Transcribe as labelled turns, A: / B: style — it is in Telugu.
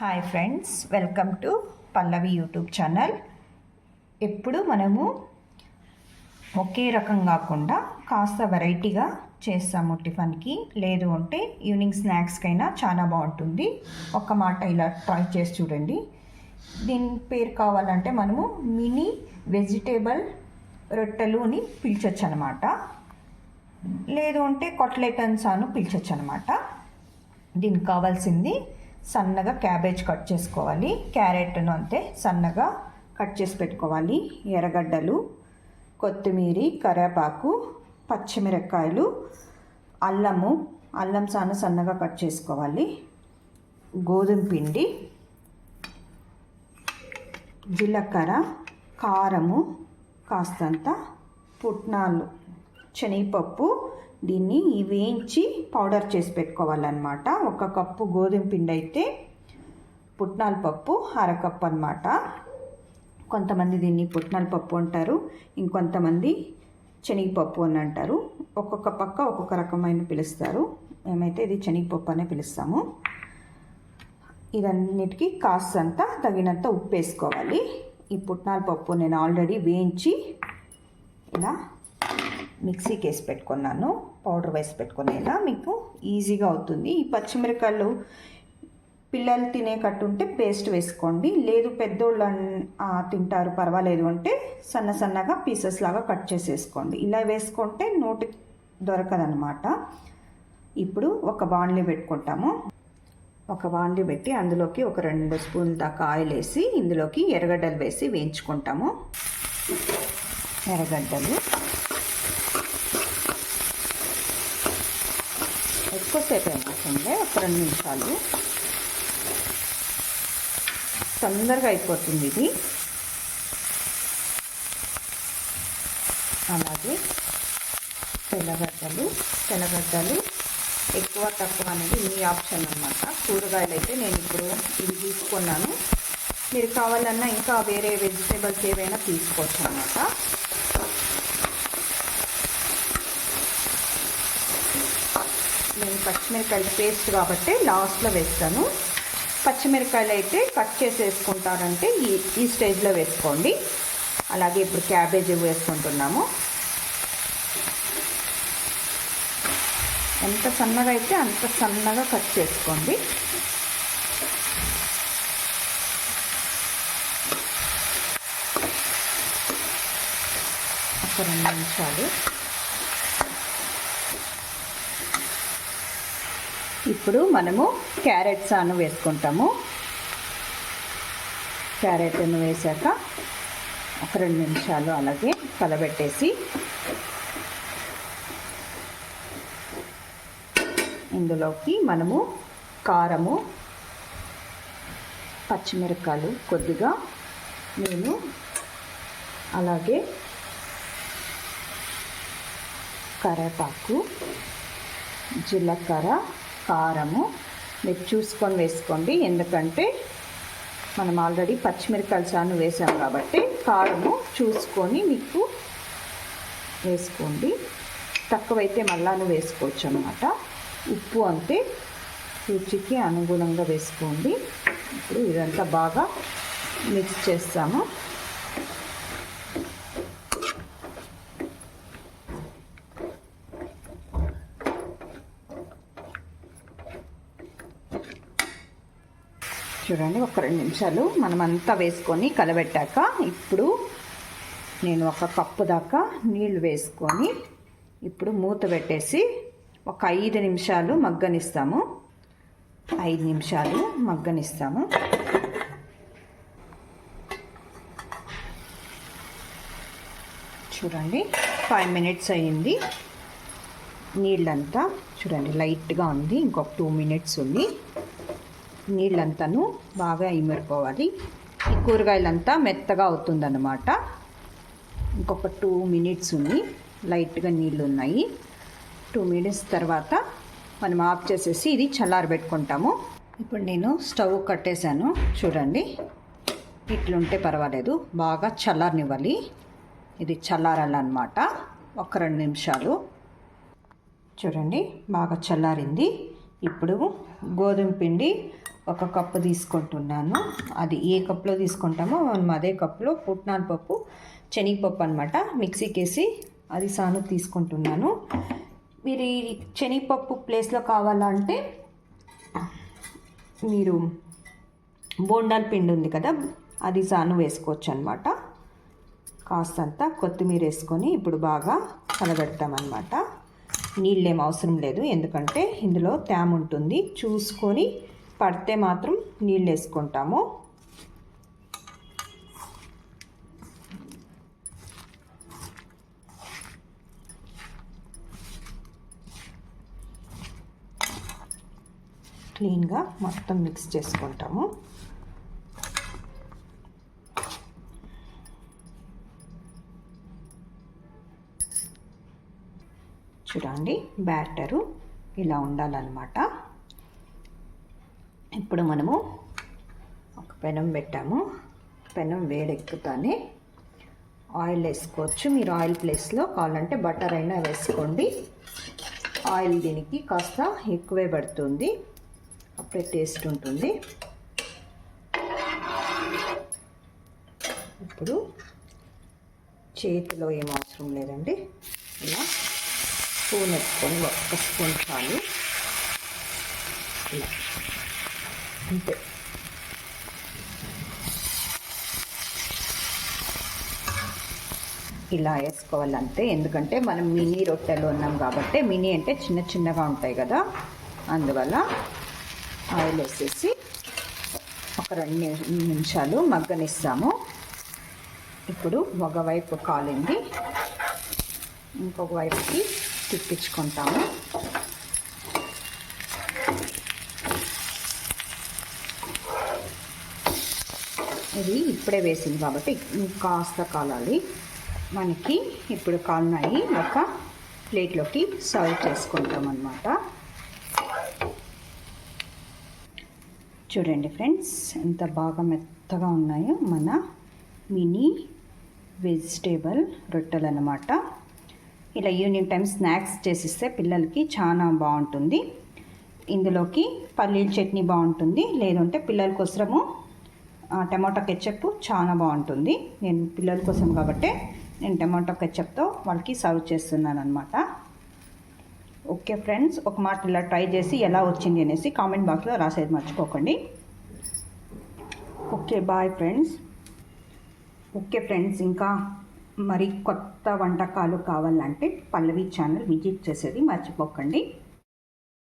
A: Hi friends welcome to Pallavi YouTube channel ఎప్పుడు మనము ఒకే రకం కాకుండా కాస్త వెరైటీగా చేస్తాము టిఫిన్కి లేదు అంటే ఈవినింగ్ స్నాక్స్కైనా చాలా బాగుంటుంది. ఒక్క మాట ఇలా ట్రై చేసి చూడండి. దీని పేరు కావాలంటే మనము మినీ వెజిటేబుల్ రొట్టెలు అని పిలిచొచ్చు అనమాట లేదు అంటే కొట్లెటన్స్ అని పిలిచొచ్చు అనమాట దీనికి కావాల్సింది సన్నగా క్యాబేజ్ కట్ చేసుకోవాలి. క్యారెట్ను అంతే సన్నగా కట్ చేసి పెట్టుకోవాలి. ఎర్రగడ్డలు కొత్తిమీర కరివేపాకు పచ్చిమిరపకాయలు అల్లము అల్లం సాన సన్నగా కట్ చేసుకోవాలి. గోధుమ పిండి జీలకర్ర కారము కాస్తంత పుట్నాలు శనగపప్పు దీన్ని వేయించి పౌడర్ చేసి పెట్టుకోవాలన్నమాట. ఒక కప్పు గోధుమ పిండి అయితే పుట్నాల పప్పు అరకప్పు అనమాట కొంతమంది దీన్ని పుట్నాల పప్పు అంటారు ఇంకొంతమంది శనగపప్పు అని అంటారు. ఒక్కొక్క పక్క ఒక్కొక్క రకమైన పిలుస్తారు. మేమైతే ఇది శనగపప్పు అనే పిలుస్తాము. ఇదన్నిటికీ కాస్తంత తగినంత ఉప్పు వేసుకోవాలి. ఈ పుట్నాల పప్పు నేను ఆల్రెడీ వేయించి ఇలా మిక్సీకి వేసి పెట్టుకున్నాను. పౌడర్ వేసి పెట్టుకునేలా మీకు ఈజీగా అవుతుంది. ఈ పచ్చిమిరకాయలు పిల్లలు తినేటట్టు ఉంటే పేస్ట్ వేసుకోండి. లేదు పెద్దోళ్ళు తింటారు పర్వాలేదు అంటే సన్న సన్నగా పీసెస్ లాగా కట్ చేసేసుకోండి. ఇలా వేసుకుంటే నోటి దొరకదనమాట ఇప్పుడు ఒక బాండ్లీ పెట్టుకుంటాము. ఒక బాండ్లీ పెట్టి అందులోకి ఒక రెండు స్పూన్ దాకా ఆయిల్ వేసి ఇందులోకి ఎర్రగడ్డలు వేసి వేయించుకుంటాము. ఎర్రగడ్డలు. ఎక్కువసేపు ఏమవుతుంది ఒక రెండు నిమిషాలు. తొందరగా అయిపోతుంది ఇది. అలాగే తెల్లగడ్డలు తెల్లగడ్డలు ఎక్కువ తక్కువ అనేది మీ ఆప్షన్ అనమాట కూరగాయలు అయితే నేను ఇప్పుడు ఇది తీసుకున్నాను. మీరు కావాలన్నా ఇంకా వేరే వెజిటేబుల్స్ ఏవైనా తీసుకోవచ్చు అనమాట నేను పచ్చిమిరకాయలు పేస్ట్ కాబట్టి లాస్ట్లో వేస్తాను. పచ్చిమిరకాయలు అయితే కట్ చేసి వేసుకుంటారంటే ఈ ఈ స్టేజ్లో వేసుకోండి. అలాగే ఇప్పుడు క్యాబేజీ వేసుకుంటున్నాము. ఎంత సన్నగా అయితే అంత సన్నగా కట్ చేసుకోండి. ఒక రెండు నిమిషాలు. ఇప్పుడు మనము క్యారెట్స్ అను వేసుకుంటాము. క్యారెట్ను వేసాక ఒక రెండు నిమిషాలు అలాగే కలబెట్టేసి ఇందులోకి మనము కారము పచ్చిమిరపకాయలు కొద్దిగా నేను అలాగే కరేపాకు జీలకర్ర కారము. మీరు చూసుకొని వేసుకోండి. ఎందుకంటే మనం ఆల్రెడీ పచ్చిమిరపకాయలు చాను వేసాం కాబట్టి కారము చూసుకొని మీకు వేసుకోండి. తక్కువైతే మళ్ళాను వేసుకోవచ్చు అనమాట ఉప్పు అంతే రుచికి అనుగుణంగా వేసుకోండి. ఇప్పుడు ఇదంతా బాగా మిక్స్ చేస్తాము. చూడండి ఒక రెండు నిమిషాలు మనమంతా వేసుకొని కలబెట్టాక ఇప్పుడు నేను ఒక కప్పు దాకా నీళ్ళు వేసుకొని ఇప్పుడు మూత పెట్టేసి ఒక ఐదు నిమిషాలు మగ్గనిస్తాము. ఐదు నిమిషాలు మగ్గనిస్తాము. చూడండి ఫైవ్ మినిట్స్ అయ్యింది. నీళ్ళంతా చూడండి లైట్గా ఉంది. ఇంకొక టూ మినిట్స్ ఉంది. నీళ్ళంతాను బాగా ఇమిరిపోవాలి. ఈ కూరగాయలంతా మెత్తగా అవుతుందన్నమాట. ఇంకొక టూ మినిట్స్ ఉంది. లైట్గా నీళ్ళు ఉన్నాయి టూ మినిట్స్ తర్వాత మనం ఆఫ్ చేసేసి ఇది చల్లారబెట్టుకుంటాము. ఇప్పుడు నేను స్టవ్ కట్టేశాను. చూడండి. ఇట్లుంటే పర్వాలేదు. బాగా చల్లారనివ్వాలి. ఇది చల్లారాలన్నమాట. ఒక రెండు నిమిషాలు. చూడండి. బాగా చల్లారింది. ఇప్పుడు గోధుమ పిండి ఒక కప్పు తీసుకుంటున్నాను. అది ఏ కప్లో తీసుకుంటామో మనం అదే కప్లో పుట్నాల పప్పు శనగపప్పు అనమాట మిక్సీకి వేసి అది సాను తీసుకుంటున్నాను. మీరు ఈ శనగపప్పు ప్లేస్లో కావాలంటే మీరు బోండాల పిండి ఉంది కదా అది సాను వేసుకోవచ్చు అనమాట కాస్తంత కొత్తిమీర వేసుకొని ఇప్పుడు బాగా కలబెడతామన్నమాట నీళ్ళు ఏం అవసరం లేదు ఎందుకంటే ఇందులో తేమ ఉంటుంది. చూసుకొని పడితే మాత్రం నీళ్ళు వేసుకుంటాము క్లీన్గా మొత్తం మిక్స్ చేసుకుంటాము. చూడండి బ్యాటరు ఇలా ఉండాలన్నమాట. ఇప్పుడు మనము ఒక పెనం పెట్టాము. పెనం వేడెక్కుతానే ఆయిల్ వేసుకోవచ్చు. మీరు ఆయిల్ ప్లేస్లో కావాలంటే బటర్ అయినా వేసుకోండి. ఆయిల్ దీనికి కాస్త ఎక్కువే పడుతుంది. అప్పుడే టేస్ట్ ఉంటుంది. ఇప్పుడు చేతిలో ఏం అవసరం లేదండి. ఇలా స్పూన్ వేసుకొని ఒక్క స్పూన్ చాలు. ఇలా. అంతే. ఇలా వేసుకోవాలంతే ఎందుకంటే మనం మినీ రొట్టెలు ఉన్నాం కాబట్టి మినీ అంటే చిన్న చిన్నగా ఉంటాయి కదా. అందువల్ల ఆయిల్ వేసేసి ఒక రెండు నిమిషాలు మగ్గనిస్తాము. ఇప్పుడు ఒకవైపు కాలింది. ఇంకొక వైపుకి తిప్పించుకుంటాము. ఇది ఇప్పుడే వేసింది కాబట్టి కాస్త కాలాలి. మనకి ఇప్పుడు కాలినాయి. ఒక ప్లేట్లోకి సర్వ్ చేసుకుంటాం అన్నమాట చూడండి ఫ్రెండ్స్ ఎంత బాగా మెత్తగా ఉన్నాయో మన మినీ వెజిటేబుల్ రొట్టెలు అన్నమాట ఇలా ఈవినింగ్ టైం స్నాక్స్ చేసిస్తే పిల్లలకి చాలా బాగుంటుంది. ఇందులోకి పల్లీల చట్నీ బాగుంటుంది. లేదంటే పిల్లల కోసము టమాటో కెచప్ చాలా బాగుంటుంది. నేను పిల్లల కోసం కాబట్టి నేను టమాటో కెచప్తో వాళ్ళకి సర్వ్ చేస్తున్నాను అనమాట ఓకే ఫ్రెండ్స్ ఒక మాట ఇలా ట్రై చేసి ఎలా వచ్చింది అనేసి కామెంట్ బాక్స్లో రాసేది మర్చిపోకండి. Okay bye friends. Okay friends ఇంకా మరి కొత్త వంటకాలు కావాలంటే పల్లవి ఛానల్ విజిట్ చేసేది మర్చిపోకండి.